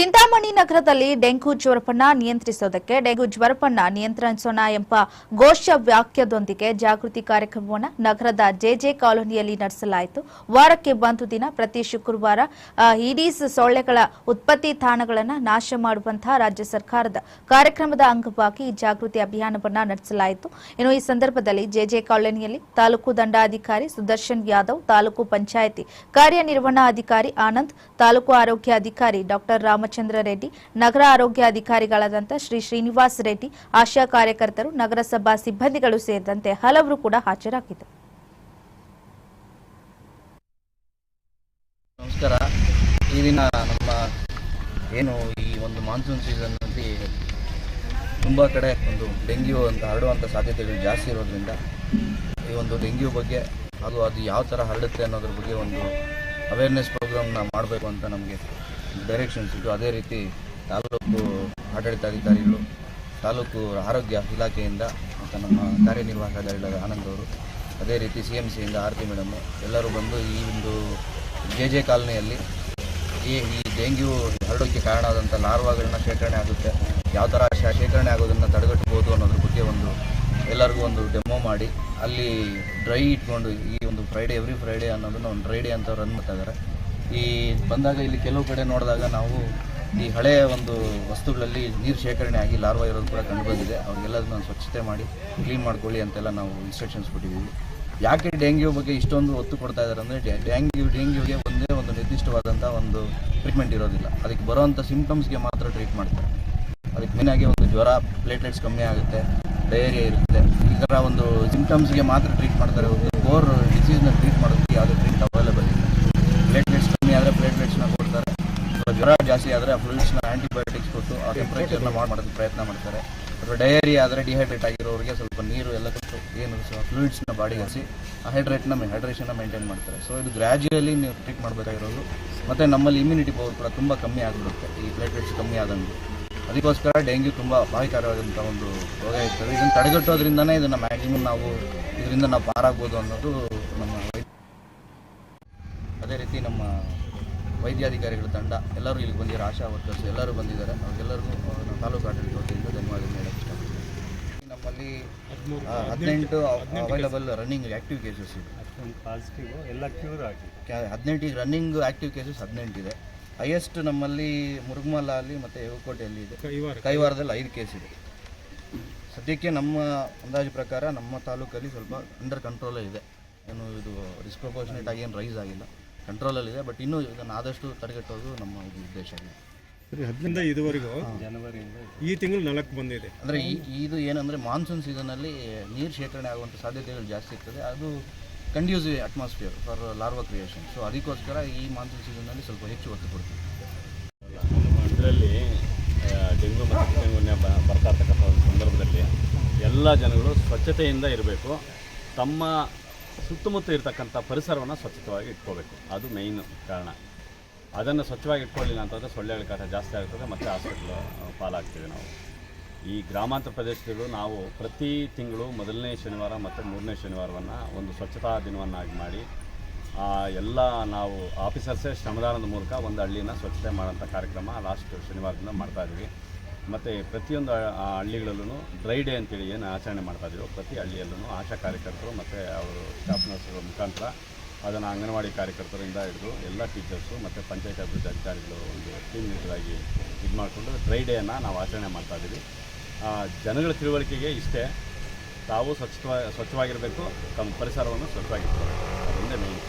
ಚಿಂತಾಮಣಿ ನಗರದಲ್ಲಿ dengue ಜ್ವರಪನ್ನ ನಿಯಂತ್ರಿಸೋದಕ್ಕೆ, dengue ಜ್ವರಪನ್ನ ನಿಯಂತ್ರಿಸೋಣ ಎಂಬ ಘೋಷ ವಾಕ್ಯದೊಂದಿಗೆ ಜಾಗೃತಿ ಕಾರ್ಯಕ್ರಮವನ್ನು ನಗರದ ಜೆಜೆ ಕಾಲೋನಿಯಲ್ಲಿ ನಡೆಸಲಾಯಿತು. ವಾರಕ್ಕೆ ಒಂದು ದಿನ ಪ್ರತಿ ಶುಕ್ರವಾರ ಇಡೀಸ್ ಸೊಳ್ಳೆಗಳ ಉತ್ಪತ್ತಿ ತಾಣಗಳನ್ನು ನಾಶ ಮಾಡುವಂತಹ ರಾಜ್ಯ ಸರ್ಕಾರದ ಕಾರ್ಯಕ್ರಮದ ಅಂಗವಾಗಿ ಈ ಜಾಗೃತಿ ಅಭಿಯಾನವನ್ನು ನಡೆಸಲಾಯಿತು. ಇನ್ನು ಈ ಸಂದರ್ಭದಲ್ಲಿ ಜೆಜೆ ಕಾಲೋನಿಯಲ್ಲಿ ತಾಲೂಕು ದಂಡಾಧಿಕಾರಿ ಸುದರ್ಶನ್ ಯಾದವ್, ತಾಲೂಕು ಪಂಚಾಯಿತಿ ಕಾರ್ಯನಿರ್ವಹಣಾಧಿಕಾರಿ ಆನಂದ್, ತಾಲೂಕು ಆರೋಗ್ಯಾಧಿಕಾರಿ ಡಾಕ್ಟರ್ ರಾಮಚಂದ್ರ ರೆಡ್ಡಿ, ನಗರ ಆರೋಗ್ಯ ಅಧಿಕಾರಿಗಳಾದಂತಹ ಶ್ರೀ ಶ್ರೀನಿವಾಸ್ ರೆಡ್ಡಿ, ಆಶಾ ಕಾರ್ಯಕರ್ತರು, ನಗರಸಭಾ ಸಿಬ್ಬಂದಿಗಳು ಸೇರಿದಂತೆ ಹಲವರು ಕೂಡ ಹಾಜರಾಗಿದ್ದರು. ನಮಸ್ಕಾರ. ಈ ದಿನ ನಮ್ಮ ಏನು ಈ ಒಂದು ಮಾನ್ಸೂನ್ ಸೀಸನ್ನಲ್ಲಿ ತುಂಬ ಕಡೆ ಒಂದು ಡೆಂಗ್ಯೂ ಅಂತ ಹರಡುವಂಥ ಸಾಧ್ಯತೆಗಳು ಜಾಸ್ತಿ ಇರೋದ್ರಿಂದ ಈ ಒಂದು ಡೆಂಗ್ಯೂ ಬಗ್ಗೆ ಅದು ಅದು ಯಾವ ಥರ ಹರಡುತ್ತೆ ಅನ್ನೋದ್ರ ಬಗ್ಗೆ ಒಂದು ಅವೇರ್ನೆಸ್ ಪ್ರೋಗ್ರಾಮ್ನ ಮಾಡಬೇಕು ಅಂತ ನಮಗೆ ಡೈರೆಕ್ಷನ್ಸ್ ಇತ್ತು ಅದೇ ರೀತಿ ತಾಲೂಕು ಆಡಳಿತಾಧಿಕಾರಿಗಳು ತಾಲೂಕು ಆರೋಗ್ಯ ಇಲಾಖೆಯಿಂದ ಮತ್ತು ನಮ್ಮ ಕಾರ್ಯನಿರ್ವಾಹಕ ಅಧಿಕಾರಿಗಳಾದ ಆನಂದ್ ಅವರು, ಅದೇ ರೀತಿ ಸಿ ಎಂ ಸಿಯಿಂದ ಆರತಿ ಮೇಡಮ್, ಎಲ್ಲರೂ ಬಂದು ಈ ಒಂದು ಜೆ ಜೆ ಕಾಲನಿಯಲ್ಲಿ ಈ ಈ ಡೆಂಗ್ಯೂ ಹರಡೋಕ್ಕೆ ಕಾರಣ ಆದಂಥ ಲಾರ್ವಾಗಳನ್ನ ಶೇಖರಣೆ ಆಗುತ್ತೆ. ಯಾವ ಥರ ಶೇಖರಣೆ ಆಗೋದನ್ನು ತಡೆಗಟ್ಟಬೋದು ಅನ್ನೋದ್ರ ಬಗ್ಗೆ ಒಂದು ಎಲ್ಲರಿಗೂ ಒಂದು ಡೆಮೋ ಮಾಡಿ, ಅಲ್ಲಿ ಡ್ರೈ ಇಟ್ಕೊಂಡು ಈ ಒಂದು ಫ್ರೈಡೇ ಎವ್ರಿ ಫ್ರೈಡೇ ಅನ್ನೋದನ್ನು ಒಂದು ಡ್ರೈ ಡೇ ಅಂತ ರನ್ ಮಾಡ್ತಾ ಈ ಬಂದಾಗ ಇಲ್ಲಿ ಕೆಲವು ಕಡೆ ನೋಡಿದಾಗ ನಾವು ಈ ಹಳೆಯ ಒಂದು ವಸ್ತುಗಳಲ್ಲಿ ನೀರು ಶೇಖರಣೆ ಆಗಿ ಲಾರ್ವಾ ಇರೋದು ಕೂಡ ಕಂಡುಬಂದಿದೆ. ಅವ್ರಿಗೆಲ್ಲದನ್ನ ಸ್ವಚ್ಛತೆ ಮಾಡಿ, ಕ್ಲೀನ್ ಮಾಡ್ಕೊಳ್ಳಿ ಅಂತೆಲ್ಲ ನಾವು ಇನ್ಸ್ಟ್ರಕ್ಷನ್ಸ್ ಕೊಟ್ಟಿದ್ದೀವಿ. ಯಾಕೆ ಡೆಂಗ್ಯೂ ಬಗ್ಗೆ ಇಷ್ಟೊಂದು ಒತ್ತು ಕೊಡ್ತಾ ಇದ್ದಾರೆ ಅಂದರೆ ಡೆಂಗ್ಯೂ, ಡೆಂಗ್ಯೂಗೆ ಒಂದೇ ಒಂದು ನಿರ್ದಿಷ್ಟವಾದಂಥ ಒಂದು ಟ್ರೀಟ್ಮೆಂಟ್ ಇರೋದಿಲ್ಲ. ಅದಕ್ಕೆ ಬರೋವಂಥ ಸಿಂಪ್ಟಮ್ಸ್ಗೆ ಮಾತ್ರ ಟ್ರೀಟ್ ಮಾಡ್ತಾರೆ. ಅದಕ್ಕೆ ಮೇನಾಗಿ ಒಂದು ಜ್ವರ ಪ್ಲೇಟ್ಲೆಟ್ಸ್ ಕಮ್ಮಿ ಆಗುತ್ತೆ ಡಯೇರಿಯಾ ಇರುತ್ತೆ. ಈ ಥರ ಒಂದು ಸಿಂಪ್ಟಮ್ಸ್ಗೆ ಮಾತ್ರ ಟ್ರೀಟ್ ಮಾಡ್ತಾರೆ. ಒಂದು ಕೋರ್ ಡಿಸೀಸ್ನ ಟ್ರೀಟ್ ಮಾಡೋದಕ್ಕೆ ಯಾವುದೇ ಟ್ರೀಟ್ ಅವೈಲೇಬಲ್ ಇಲ್ಲ ಪ್ಲೇಟ್ಲೆಟ್ಸ್ ಕಮ್ಮಿ ಆದರೆ ಪ್ಲೇಟ್ಲೆಟ್ಸ್ನ ಕೊಡ್ತಾರೆ ಅಥವಾ ಜ್ವರ ಜಾಸ್ತಿ ಆದರೆ ಫ್ಲೂಯಿಡ್ಸ್ನ ಆ್ಯಂಟಿಬಯೋಟಿಕ್ಸ್ ಕೊಟ್ಟು ಆ ಟೆಂಪ್ರೇಚರ್ನ ಮಾಡಿ ಮಾಡೋದಕ್ಕೆ ಪ್ರಯತ್ನ ಮಾಡ್ತಾರೆ. ಅಥವಾ ಡಯರಿ ಆದರೆ ಡಿಹೈಡ್ರೇಟ್ ಆಗಿರೋರಿಗೆ ಸ್ವಲ್ಪ ನೀರು ಎಲ್ಲ ಕೊಟ್ಟು ಏನು ಫ್ಲೂಯಿಡ್ಸ್ನ ಬಾಡಿಗೆ ಹಸಿ, ಆ ಹೈಡ್ರೇಟ್ನ ಹೈಡ್ರೇಷನ್ನ ಮೇಂಟೈನ್ ಮಾಡ್ತಾರೆ. ಸೊ ಇದು ಗ್ರ್ಯಾಜುಯಲಿ ನೀವು ಟ್ರೀಟ್ ಮಾಡಬೇಕಾಗಿರೋದು. ಮತ್ತು ನಮ್ಮಲ್ಲಿ ಇಮ್ಯುನಿಟಿ ಪವರ್ ಕೂಡ ತುಂಬ ಕಮ್ಮಿ ಆಗಿಬಿಡುತ್ತೆ. ಈ ಪ್ಲೇಟ್ಲೆಟ್ಸ್ ಕಮ್ಮಿ ಆದಂಗೆ. ಅದಕ್ಕೋಸ್ಕರ ಡೆಂಗ್ಯೂ ತುಂಬ ಅಪಾಯಕಾರವಾದಂಥ ಒಂದು ರೋಗ ಇರ್ತದೆ. ಇದನ್ನು ತಡೆಗಟ್ಟೋದ್ರಿಂದನೇ ಇದನ್ನು ಮ್ಯಾಕ್ಸಿಮಮ್ ನಾವು ಇದರಿಂದ ನಾವು ಪಾರಾಗ್ಬೋದು ಅನ್ನೋದು ನಮ್ಮ ಅದೇ ರೀತಿ ನಮ್ಮ ವೈದ್ಯಾಧಿಕಾರಿಗಳ ತಂಡ ಎಲ್ಲರೂ ಇಲ್ಲಿಗೆ ಬಂದಿದ್ದಾರೆ. ಆಶಾ ವರ್ಕರ್ಸ್ ಎಲ್ಲರೂ ಬಂದಿದ್ದಾರೆ. ಅವ್ರಿಗೆಲ್ಲರಿಗೂ ನಮ್ಮ ತಾಲೂಕು ಆಡಳಿತ ವತಿಯಿಂದ ಧನ್ಯವಾದ ಹೇಳಕ್ಕೆ ಇಷ್ಟಪಡ್ತೀನಿ. ನಮ್ಮಲ್ಲಿ ಹದಿನೆಂಟು ಅವೈಲೇಬಲ್ ರನ್ನಿಂಗ್ ಆ್ಯಕ್ಟಿವ್ ಕೇಸಸ್ ಇದೆ. ಪಾಸಿಟಿವ್ ಎಲ್ಲ ಕ್ಯೂರ್ ಆಗಿ ಹದಿನೆಂಟು ಹದಿನೆಂಟಿಗೆ ರನ್ನಿಂಗ್ ಆ್ಯಕ್ಟಿವ್ ಕೇಸಸ್ ಹದಿನೆಂಟಿದೆ ಹೈಯೆಸ್ಟ್ ನಮ್ಮಲ್ಲಿ ಮುರುಗಮಲಲ್ಲಿ ಮತ್ತು ಏವಕೋಟೆಯಲ್ಲಿ ಇದೆ. ಕೈವಾರದಲ್ಲಿ ಐದು ಕೇಸ್ ಇದೆ. ಸದ್ಯಕ್ಕೆ ನಮ್ಮ ಅಂದಾಜು ಪ್ರಕಾರ ನಮ್ಮ ತಾಲೂಕಲ್ಲಿ ಸ್ವಲ್ಪ ಅಂಡರ್ ಕಂಟ್ರೋಲೇ ಇದೆ. ಏನು ಇದು ಡಿಸ್ಪ್ರಪೋರ್ಷನೇಟ್ ಆಗಿ ಏನು ರೈಸ್ ಆಗಿಲ್ಲ. ಕಂಟ್ರೋಲಲ್ಲಿದೆ ಬಟ್ ಇನ್ನೂ ಇದನ್ನು ಆದಷ್ಟು ತಡೆಗಟ್ಟೋದು ನಮ್ಮ ಇದು ಉದ್ದೇಶ ಸರಿ ಹದಿನೈದು ಇದುವರೆಗೂ ಜನವರಿಯಿಂದ ಈ ತಿಂಗಳು ನಾಲ್ಕು ಬಂದಿದೆ. ಅಂದರೆ ಈ ಇದು ಏನಂದರೆ ಮಾನ್ಸೂನ್ ಸೀಸನಲ್ಲಿ ನೀರು ಶೇಖರಣೆ ಆಗುವಂಥ ಸಾಧ್ಯತೆಗಳು ಜಾಸ್ತಿ ಇರ್ತದೆ. ಅದು conducive atmosphere for larva creation so ಅದಕ್ಕೋಸ್ಕರ ಈ ಮಾನ್ಸೂನ್ ಸೀಸನಲ್ಲಿ ಸ್ವಲ್ಪ ಹೆಚ್ಚು ಒತ್ತು ಕೊಡ್ತೀವಿ. ಇದರಲ್ಲಿ ಡೆಂಗು ಮತ್ತು ಚಿಕನ್ಗುನ್ಯ ಬರ್ತಾ ಇರ್ತಕ್ಕಂಥ ಒಂದು ಸಂದರ್ಭದಲ್ಲಿ ಎಲ್ಲ ಜನಗಳು ಸ್ವಚ್ಛತೆಯಿಂದ ಇರಬೇಕು. ತಮ್ಮ ಸುತ್ತಮುತ್ತ ಇರತಕ್ಕಂಥ ಪರಿಸರವನ್ನು ಸ್ವಚ್ಛವಾಗಿ ಇಟ್ಕೋಬೇಕು. ಅದು ಮೇಯ್ನ್ ಕಾರಣ. ಅದನ್ನು ಸ್ವಚ್ಛವಾಗಿ ಇಟ್ಕೊಳ್ಳಿಲ್ಲ ಅಂತಂದರೆ ಸೊಳ್ಳೆಗಳ ಕಾಟ ಜಾಸ್ತಿ ಆಗ್ತದೆ ಮತ್ತು ಹಾಸ್ಪಿಟ್ಲು ಪಾಲಾಗ್ತೀವಿ ನಾವು. ಈ ಗ್ರಾಮಾಂತರ ಪ್ರದೇಶದಲ್ಲೂ ನಾವು ಪ್ರತಿ ತಿಂಗಳು ಮೊದಲನೇ ಶನಿವಾರ ಮತ್ತು ಮೂರನೇ ಶನಿವಾರವನ್ನು ಒಂದು ಸ್ವಚ್ಛತಾ ದಿನವನ್ನಾಗಿ ಮಾಡಿ ಎಲ್ಲ ನಾವು ಆಫೀಸರ್ಸೇ ಶ್ರಮದಾನದ ಮೂಲಕ ಒಂದು ಹಳ್ಳಿನ ಸ್ವಚ್ಛತೆ ಮಾಡೋಂಥ ಕಾರ್ಯಕ್ರಮ ಲಾಸ್ಟ್ ಶನಿವಾರದಿಂದ ಮಾಡ್ತಾ ಇದ್ವಿ ಮತ್ತು ಪ್ರತಿಯೊಂದು ಹಳ್ಳಿಗಳಲ್ಲೂ ಡ್ರೈ ಡೇ ಅಂತೇಳಿ ಏನು ಆಚರಣೆ ಮಾಡ್ತಾ ಇದ್ದೀವೋ ಪ್ರತಿ ಹಳ್ಳಿಯಲ್ಲೂ ಆಶಾ ಕಾರ್ಯಕರ್ತರು ಮತ್ತು ಅವರು ಸ್ಟಾಫ್ ನರ್ಸ್ಗಳ ಮುಖಾಂತರ ಅದನ್ನು ಅಂಗನವಾಡಿ ಕಾರ್ಯಕರ್ತರಿಂದ ಹಿಡಿದು ಎಲ್ಲ ಟೀಚರ್ಸು ಮತ್ತು ಪಂಚಾಯತ್ ಅಭಿವೃದ್ಧಿ ಅಧಿಕಾರಿಗಳು ಒಂದು ಟೀಮ್ ಲೀಡರಾಗಿ ಇದು ಮಾಡಿಕೊಂಡು ಡ್ರೈ ಡೇಯನ್ನು ನಾವು ಆಚರಣೆ ಮಾಡ್ತಾಯಿದ್ದೀವಿ ಜನಗಳ ತಿಳುವಳಿಕೆಗೆ ಇಷ್ಟೇ ತಾವು ಸ್ವಚ್ಛವಾಗಿ ಸ್ವಚ್ಛವಾಗಿರಬೇಕು, ತಮ್ಮ ಪರಿಸರವನ್ನು ಸ್ವಚ್ಛವಾಗಿರ್ತಾರೆ ಅದರಿಂದ ಮೇನ್